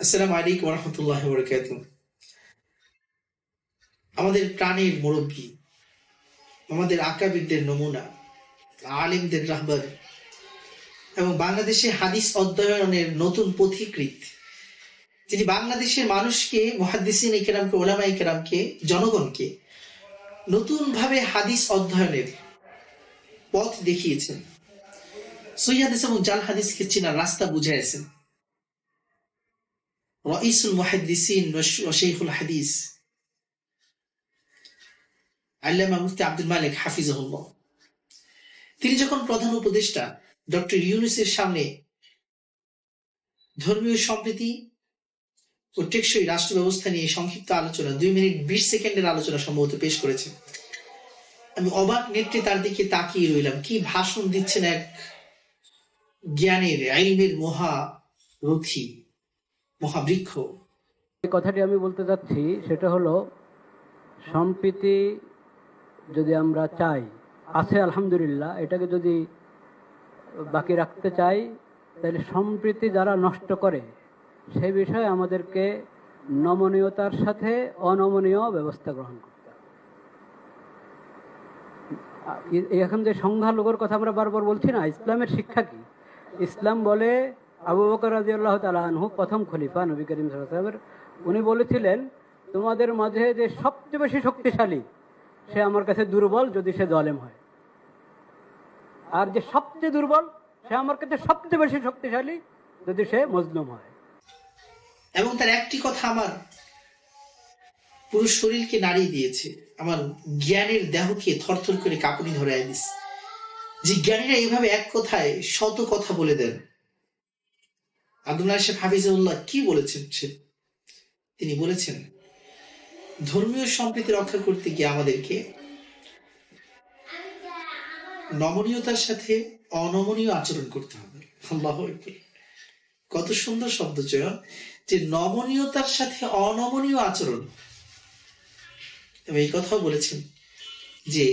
আসসালামু আলাইকুম রহমতুল্লাহ বরকাত আমাদের প্রাণের মুরব্বী, আমাদের আকাবিরদের নমুনা, আলিমদের রাহবার এবং বাংলাদেশে হাদিস অধ্যয়নের নতুন পথিকৃত যিনি বাংলাদেশের মানুষকে মহাদিসিন ইকেরামকে ওলামা ইকেরামকে, জনগণকে নতুনভাবে হাদিস অধ্যয়নের পথ দেখিয়েছেন। সহি হাদিস এবং জাল হাদিসকে চেনার রাস্তা বুঝাইছেন رئيس المحدثين وش- وشيخ الحديث আল্লামা মুফতি আব্দুল মালিক হাফিজাহুল্লাহ তিনি যখন প্রধান উপদেষ্টা ডক্টর ইউনুসের সামনে ধর্মীয় সম্প্রীতি ও টেকসই রাষ্ট্র ব্যবস্থা নিয়ে সংক্ষিপ্ত আলোচনা দুই মিনিট বিশ সেকেন্ডের আলোচনা সম্ভবত পেশ করেছে আমি অবাক নেত্রে তার দিকে তাকিয়ে রইলাম কি ভাষণ দিচ্ছেন এক জ্ঞানের আইনের মহা রথী মহাবৃক্ষ। কথাটি আমি বলতে চাচ্ছি সেটা হলো, সম্প্রীতি যদি আমরা চাই, আছে আলহামদুলিল্লাহ, এটাকে যদি বাকি রাখতে চাই, তাহলে সম্প্রীতি যারা নষ্ট করে, সে বিষয়ে আমাদেরকে নমনীয়তার সাথে অনমনীয় ব্যবস্থা গ্রহণ করতে এখন যে সংখ্যালঘুর কথা আমরা বারবার বলছি না, ইসলামের শিক্ষা কি? ইসলাম বলে আবু বকর রাজি আল্লাহ আনহু প্রথম খলিফা নবী করিম সাল্লামের উনি বলেছিলেন, তোমাদের মাঝে যে সবচেয়ে বেশি শক্তিশালী, সে আমার কাছে দুর্বল যদি সে জলেম হয়। আর যে সবচেয়ে দুর্বল, সে আমার কাছে সবচেয়ে বেশি শক্তিশালী যদি সে মজলুম হয়। এবং তার একটি কথা আমার পুরো শরীরকে নাড়িয়ে দিয়েছে। আমার জ্ঞানের দেহকে থরথর করে কাঁপুনি ধরে দিছে। যে জ্ঞানীরা এইভাবে এক কথায় শত কথা বলে দেন। আব্দুল্লাহ শেখ হাফিজুল্লাহ কি বলেছেন তিনি বলেছেন, ধর্মীয় সম্প্রীতি রক্ষা করতে গিয়ে আমাদেরকে নমনীয়তার সাথে অনমনীয় আচরণ করতে হবে। আল্লাহ কত সুন্দর শব্দ চয়ন যে নমনীয়তার সাথে অনমনীয় আচরণ। এই কথাও বলেছেন যে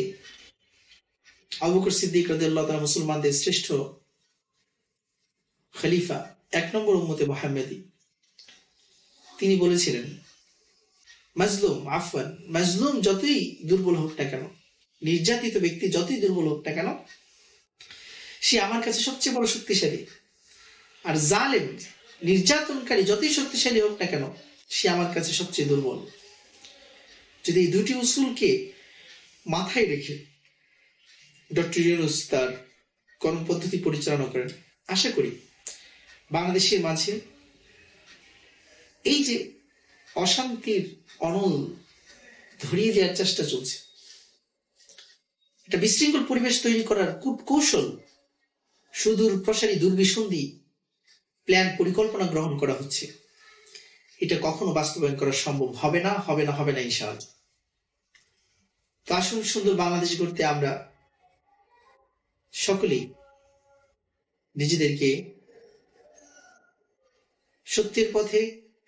আবুকর সিদ্দিক রাদিয়াল্লাহু মুসলমানদের শ্রেষ্ঠ খলিফা এক নম্বর উম্মতে মোহাম্মদী। তিনি বলেছিলেন, মাজলুম, আফওয়ান, মাজলুম যতই দুর্বল হোক না কেন, নির্যাতিত ব্যক্তি যতই দুর্বল হোক না কেন, সে আমার কাছে সবচেয়ে বড় শক্তিশালী। আর জালেম, নির্যাতনকারী যতই শক্তিশালী হোক না কেন, সে আমার কাছে সবচেয়ে দুর্বল। যদি এই দুটি উসুলকে মাথায় রেখে ডক্টর ইউনুস তার কর্মপদ্ধতি পরিচালনা করেন, আশা করি বাংলাদেশের মাঝে এই যে অশান্তির অনল ধরিয়ে দেওয়ার চেষ্টা চলছে, একটা বিশৃঙ্খল পরিবেশ তৈরি করার কূট কৌশল, সুদূর প্রসারী দুর্বিসন্ধি প্ল্যান পরিকল্পনা গ্রহণ করা হচ্ছে। এটা কখনো বাস্তবায়ন করা সম্ভব হবে না হবে না হবে না ইনশাআল্লাহ। তো আসুন সুন্দর বাংলাদেশ গড়তে আমরা সকলেই নিজেদেরকে সত্যের পথে,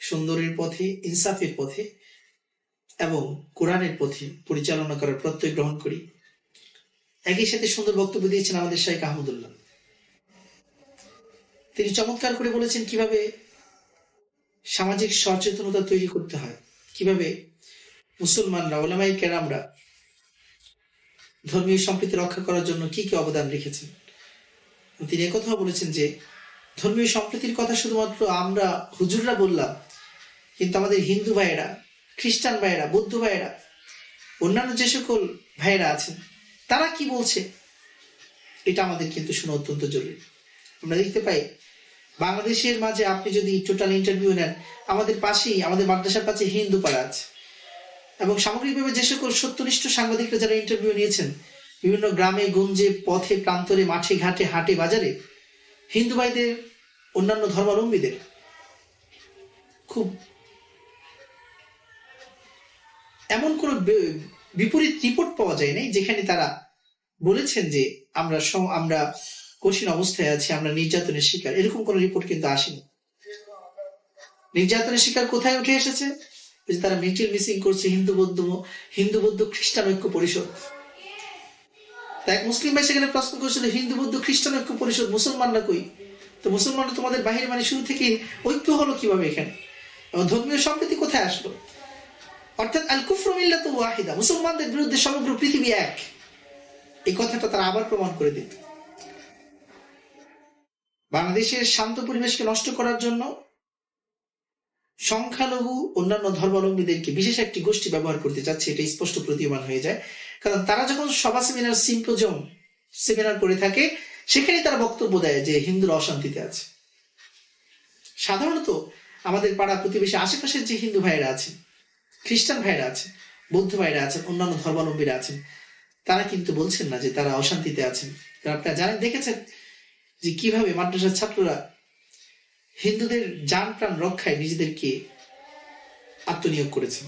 সুন্দরের পথে, ইনসাফের পথে এবং কোরআনের পথে পরিচালনা করার প্রত্যয় গ্রহণ করি। একই সাথে সুন্দর বক্তব্য দিয়েছেন আমাদের শাইখ আহমদুল্লাহ। তিনি চমৎকার করে বলেছেন কীভাবে সামাজিক সচেতনতা তৈরি করতে হয়, কীভাবে মুসলমানরা ওলামাই কেরামরা ধর্মীয় সম্প্রীতি রক্ষা করার জন্য কি কি অবদান রেখেছেন। তিনি একথা বলেছেন যে ধর্মীয় সম্প্রীতির কথা শুধুমাত্র আমরা হুজুররা বললাম, কিন্তু আমাদের হিন্দু ভাইয়েরা, খ্রিস্টান ভাইয়েরা, বৌদ্ধ ভাইয়েরা, অন্যান্য যে সকল ভাইয়েরা আছেন, তারা কি বলছে? এটা আমাদের কিন্তু শোনা অত্যন্ত জরুরি। আমরা দেখতে পাই, বাংলাদেশের মাঝে আপনি যদি টোটাল ইন্টারভিউ নেন, আমাদের পাশেই, আমাদের মাদ্রাসার পাশে হিন্দু পাড়া আছে। এবং সামগ্রিকভাবে যে সকল সত্যনিষ্ঠ সাংবাদিকরা যারা ইন্টারভিউ নিয়েছেন, বিভিন্ন গ্রামে, গঞ্জে, পথে, প্রান্তরে, মাঠে, ঘাটে, হাটে, বাজারে, হিন্দু ভাইদের অন্যান্য ধর্মাবলম্বীদের। খুব এমন কোন বিপরীত রিপোর্ট পাওয়া যায় নাই যেখানে তারা বলেছেন যে আমরা আমরা কঠিন অবস্থায় আছি, আমরা নির্যাতনের শিকার। এরকম কোন রিপোর্ট কিন্তু আসেনি। নির্যাতনের শিকার কোথায় উঠে এসেছে? যে তারা মিটিং মিসিং করছে হিন্দু বৌদ্ধ হিন্দু বৌদ্ধ খ্রিস্টান ঐক্য পরিষদ। তা এক মুসলিম ভাই সেখানে প্রশ্ন করেছিল, হিন্দু বৌদ্ধ খ্রিস্টান ঐক্য পরিষদ মুসলমানরা কই? তো মুসলমানরা তোমাদের বাহিরে মানে শুরু থেকে ঐক্য হলো কীভাবে এখানে? এবং ধর্মীয় সম্প্রীতি কোথায় আসলো? অর্থাৎ আল কুফর মিল্লাত ওয়াহিদা। মুসলমানদের বিরুদ্ধে সমগ্র পৃথিবী এক। এই কথাটা তারা আবার প্রমাণ করে দিত বাংলাদেশের শান্ত পরিবেশকে নষ্ট করার জন্য সংখ্যালঘু অন্যান্য ধর্মাবলম্বীদেরকে বিশেষ একটি গোষ্ঠী ব্যবহার করতে চাচ্ছে, এটা স্পষ্ট প্রতীয়মান হয়ে যায়। কারণ তারা যখন সভা সেমিনার সিম্পোজম সেমিনার করে থাকে সেখানে তারা বক্তব্য দেয় যে হিন্দুরা অশান্তিতে আছে। সাধারণত আমাদের পাড়া প্রতিবেশী আশেপাশের যে হিন্দু ভাইয়েরা আছে খ্রিস্টান ভাইয়েরা আছে বৌদ্ধ ভাইয়েরা আছেন, অন্যান্য ধর্মাবলম্বীরা আছেন, তারা কিন্তু বলছেন না যে তারা অশান্তিতে আছেন। আপনারা জানেন, দেখেছেন যে কীভাবে মাদ্রাসার ছাত্ররা হিন্দুদের যান প্রাণ রক্ষায় নিজেদেরকে আত্মনিয়োগ করেছেন।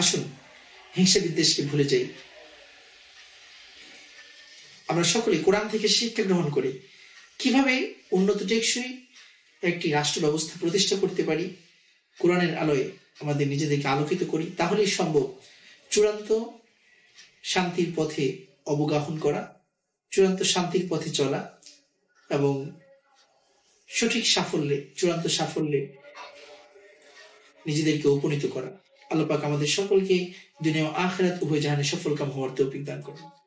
আসুন হিংসা বিদ্বেষকে ভুলে যাই। আমরা সকলে কোরআন থেকে শিক্ষা গ্রহণ করি। কীভাবে উন্নত টেকসই একটি রাষ্ট্র ব্যবস্থা প্রতিষ্ঠা করতে পারি, কোরআনের আলোয় আমাদের নিজেদেরকে আলোকিত করি, তাহলেই সম্ভব। চূড়ান্ত শান্তির পথে অবগাহন করা, চূড়ান্ত শান্তির পথে চলা এবং সঠিক সাফল্যে, চূড়ান্ত সাফল্যে নিজেদেরকে উপনীত করা। আল্লাহ পাক আমাদের সকলকে দুনিয়া আখেরাত উভয় জাহানে সফল কাম হওয়ার তৌফিক দান করুন।